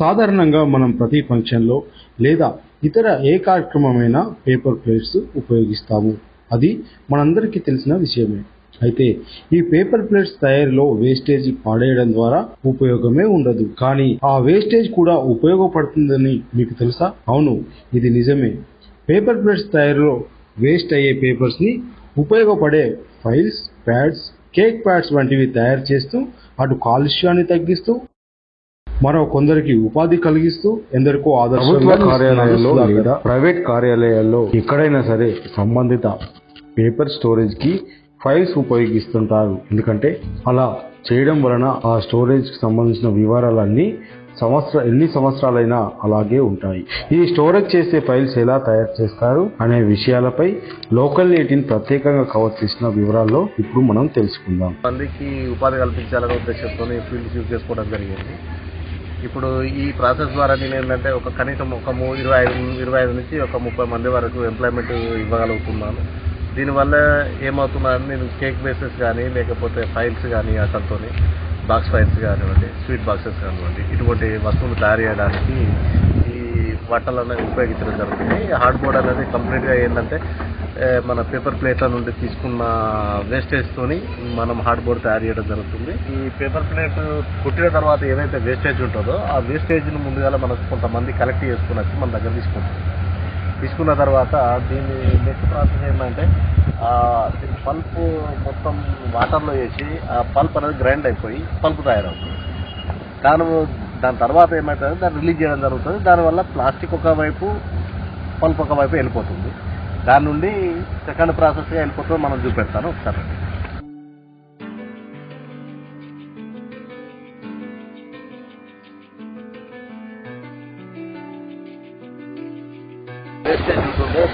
సాధారణంగా మనం ప్రతి ఫంక్షన్లో లేదా ఇతర ఏ కార్యక్రమమైనా పేపర్ ప్లేట్స్ ఉపయోగిస్తాము. అది మనందరికీ తెలిసిన విషయమే. అయితే ఈ పేపర్ ప్లేట్స్ తయారీలో వేస్టేజ్ పాడేయడం ద్వారా ఉపయోగమే ఉండదు. కానీ ఆ వేస్టేజ్ కూడా ఉపయోగపడుతుందని మీకు తెలుసా? అవును ఇది నిజమే. పేపర్ ప్లేట్స్ తయారీలో వేస్ట్ అయ్యే పేపర్స్ని ఉపయోగపడే ఫైల్స్ ప్యాడ్స్ కేక్ ప్యాడ్స్ వంటివి తయారు చేస్తూ అటు కాలుష్యాన్ని తగ్గిస్తూ మరో కొందరికి ఉపాధి కలిగిస్తూ ఎందరికో ఆదర్శంగా కార్యాలయాల్లో లేదా ప్రైవేట్ కార్యాలయాల్లో ఎక్కడైనా సరే సంబంధిత పేపర్ స్టోరేజ్కి ఫైల్స్ ఉపయోగిస్తుంటారు. ఎందుకంటే అలా చేయడం వలన ఆ స్టోరేజ్కి సంబంధించిన వివరాలన్నీ సంవత్సర ఎన్ని సంవత్సరాలైనా అలాగే ఉంటాయి. ఈ స్టోరేజ్ చేసే ఫైల్స్ ఎలా తయారు చేస్తారు అనే విషయాలపై లోకల్ ఎయిటీన్ ప్రత్యేకంగా కవర్ చేసిన వివరాల్లో ఇప్పుడు మనం తెలుసుకుందాం. మందికి ఉపాధి కల్పించాలనే ఉద్దేశంతో ఫీల్డ్ యూజ్ చేసుకోవడం జరిగింది. ఇప్పుడు ఈ ప్రాసెస్ ద్వారా నేను ఏంటంటే ఒక కనీసం ఒక ఇరవై ఐదు ఇరవై ఐదు నుంచి ఒక ముప్పై మంది వరకు ఎంప్లాయ్మెంట్ ఇవ్వగలుగుతున్నాను. దీనివల్ల ఏమవుతున్నాయని నేను కేక్ బేసెస్ కానీ లేకపోతే ఫైల్స్ కానీ అతనితో బాక్స్ ఫైల్స్ కానివ్వండి స్వీట్ బాక్సెస్ కానివ్వండి ఇటువంటి వస్తువులు తయారు చేయడానికి ఈ బట్టలు అనేవి ఉపయోగించడం జరుగుతుంది. హార్డ్ బోర్డ్ అనేది కంప్లీట్గా ఏంటంటే మన పేపర్ ప్లేట్ల నుండి తీసుకున్న వేస్టేజ్తోని మనం హార్డ్ బోర్డ్ తయారు చేయడం జరుగుతుంది. ఈ పేపర్ ప్లేట్ కుట్టిన తర్వాత ఏదైతే వేస్టేజ్ ఉంటుందో ఆ వేస్టేజ్ను ముందుగా మనకు కొంతమంది కలెక్ట్ చేసుకుని వచ్చి మన దగ్గర తీసుకుంటాం తీసుకున్న తర్వాత దీన్ని నెక్స్ట్ ప్రాసెస్ ఏంటంటే దీని పల్ప్ మొత్తం వాటర్లో వేసి ఆ పల్ప్ అనేది గ్రైండ్ అయిపోయి పల్ప్ తయారవుతుంది. దాని దాని తర్వాత ఏమవుతుంది దాన్ని రిలీజ్ చేయడం జరుగుతుంది. దానివల్ల ప్లాస్టిక్ ఒకవైపు పల్ప్ ఒకవైపు వెళ్ళిపోతుంది. దాని నుండి సెకండ్ ప్రాసెస్ వెళ్ళిపోతుందో మనం చూపెడతాను ఒకసారి.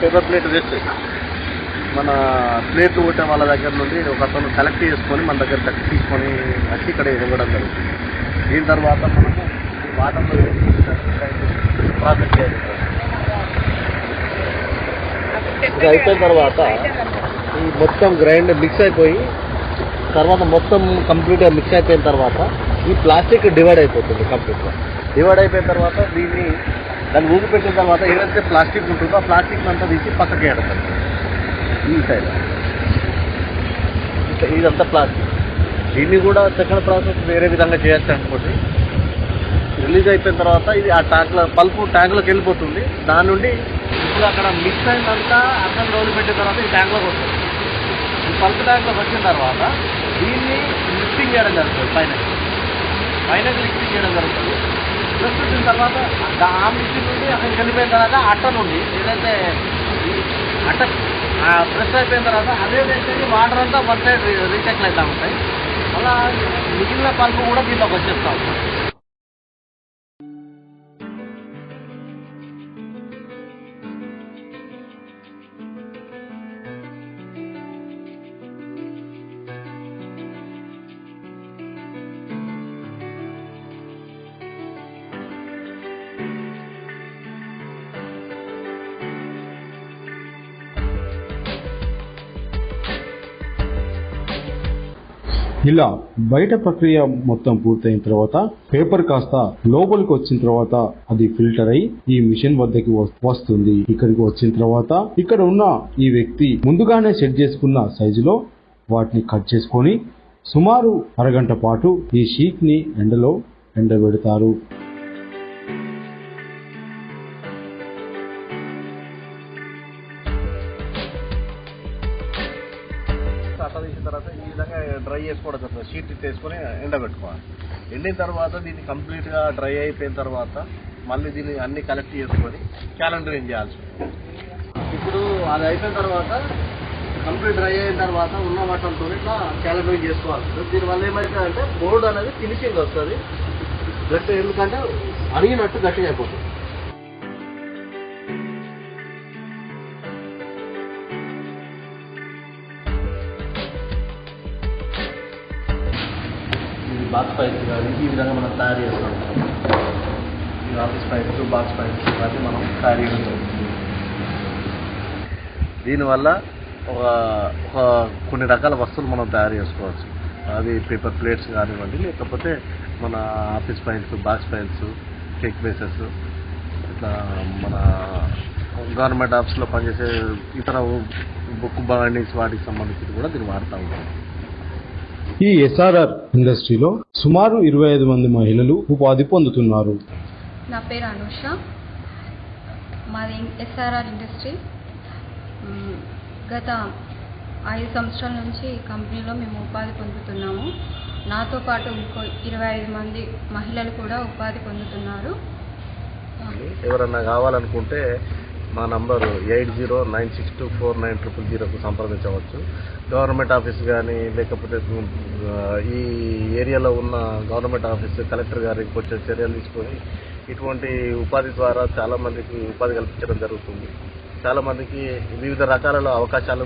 పేపర్ ప్లేట్ వేస్ట్ మన ప్లేట్ కొట్టే వాళ్ళ దగ్గర నుండి ఒక అతను కలెక్ట్ చేసుకొని మన దగ్గర కట్టి తీసుకొని వచ్చి ఇక్కడ ఇవ్వడం జరుగుతుంది. దీని తర్వాత మనము వాటర్లో ప్రాసెస్ చేయాలి. ఇది అయిపోయిన తర్వాత ఈ మొత్తం గ్రైండ్ మిక్స్ అయిపోయి తర్వాత మొత్తం కంప్లీట్గా మిక్స్ అయిపోయిన తర్వాత ఈ ప్లాస్టిక్ డివైడ్ అయిపోతుంది కంప్లీట్గా డివైడ్ అయిపోయిన తర్వాత దీన్ని దాన్ని ఊపిపెట్టిన తర్వాత ఏదైతే ప్లాస్టిక్ ఉంటుందో ఆ ప్లాస్టిక్ అంతా తీసి పక్కకి వేయడం ఈ సైడ్ ఇదంతా ప్లాస్టిక్ దీన్ని కూడా సెకండ్ ప్రాసెస్ వేరే విధంగా చేయొచ్చు అనుకోండి. రిలీజ్ అయిపోయిన తర్వాత ఇది ఆ ట్యాంక్లో పల్పు ట్యాంక్లోకి వెళ్ళిపోతుంది. దాని నుండి ఇప్పుడు అక్కడ మిక్స్ అయిందంతా అక్కడ రోజు పెట్టిన తర్వాత ఈ ట్యాంక్లోకి వస్తుంది. ఈ పల్ప్ ట్యాంక్లోకి వచ్చిన తర్వాత దీన్ని లిఫ్టింగ్ చేయడం జరుగుతుంది పైన. పైన లిఫ్టింగ్ చేయడం జరుగుతుంది. ప్లస్ వచ్చిన తర్వాత ఆ మిషన్ నుండి అక్కడికి వెళ్ళిపోయిన తర్వాత అట్ట నుండి ఏదైతే అట్ట ప్రెస్ అయిపోయిన తర్వాత అదే వేసేది వాటర్ అంతా వన్ సైడ్ రీసైకిల్ అవుతూ ఉంటాయి అలా మిగిలిన పల్పు కూడా దీంట్లోకి వచ్చేస్తూ ఉంటాయి ఇలా బయట ప్రక్రియ మొత్తం పూర్తయిన తర్వాత పేపర్ కాస్త లోపలికి వచ్చిన తర్వాత అది ఫిల్టర్ అయి ఈ మిషన్ వద్దకి వస్తుంది. ఇక్కడికి వచ్చిన తర్వాత ఇక్కడ ఉన్న ఈ వ్యక్తి ముందుగానే సెట్ చేసుకున్న సైజులో వాటిని కట్ చేసుకొని సుమారు అరగంట పాటు ఈ షీట్ని ఎండలో ఎండబెడతారు. తర్వాత ఈ విధంగా డ్రై చేసుకోవడం జరుగుతుంది షీట్ తీసుకొని ఎండబెట్టుకోవాలి ఎండిన తర్వాత దీన్ని కంప్లీట్గా డ్రై అయిపోయిన తర్వాత మళ్ళీ దీన్ని అన్ని కలెక్ట్ చేసుకొని క్యాలెండరింగ్ చేయాల్సి ఇప్పుడు అది అయిపోయిన తర్వాత కంప్లీట్ డ్రై అయిన తర్వాత ఉన్న వాటర్తో ఇట్లా క్యాలెండరింగ్ చేసుకోవాలి. దీనివల్ల ఏమవుతుందంటే బోర్డు అనేది ఫినిషింగ్ వస్తుంది. గట్టి ఎందుకంటే అడిగినట్టు గట్టిగా అయిపోతుంది. బాక్స్ పైప్స్ కానీ ఈ విధంగా మనం తయారు చేస్తాం. ఈ ఆఫీస్ పైప్స్ బాక్స్ పైప్స్ కానీ మనం తయారు చేయడం జరుగుతుంది. దీనివల్ల ఒక ఒక కొన్ని రకాల వస్తువులు మనం తయారు చేసుకోవచ్చు. అవి పేపర్ ప్లేట్స్ కానివ్వండి లేకపోతే మన office files box files cake bases ఇట్లా మన గవర్నమెంట్ ఆఫీస్లో పనిచేసే ఇతర బుక్ బాండింగ్స్ వాటికి సంబంధించి కూడా దీన్ని వాడుతూ ఉంటాం. ఈ ఎస్ఆర్ఆర్ ఇండస్ట్రీలో సుమారు ఇరవై ఐదు మంది మహిళలు ఉపాధి పొందుతున్నారు. నా పేరు అనుష. మాది ఎస్ఆర్ఆర్ ఇండస్ట్రీ. గత ఐదు సంవత్సరాల నుంచి ఈ కంపెనీలో మేము ఉపాధి పొందుతున్నాము. నాతో పాటు ఇంకో ఇరవై ఐదు మంది మహిళలు కూడా ఉపాధి పొందుతున్నారు. ఎవరన్నా కావాలనుకుంటే మా number eight zero nine six two four nine triple జీరోకు సంప్రదించవచ్చు. గవర్నమెంట్ ఆఫీస్ కానీ లేకపోతే ఈ ఏరియాలో ఉన్న గవర్నమెంట్ ఆఫీస్ కలెక్టర్ గారికి కొంచెం చర్యలు తీసుకొని ఇటువంటి ఉపాధి ద్వారా చాలామందికి ఉపాధి కల్పించడం జరుగుతుంది. చాలామందికి వివిధ రకాలలో అవకాశాలు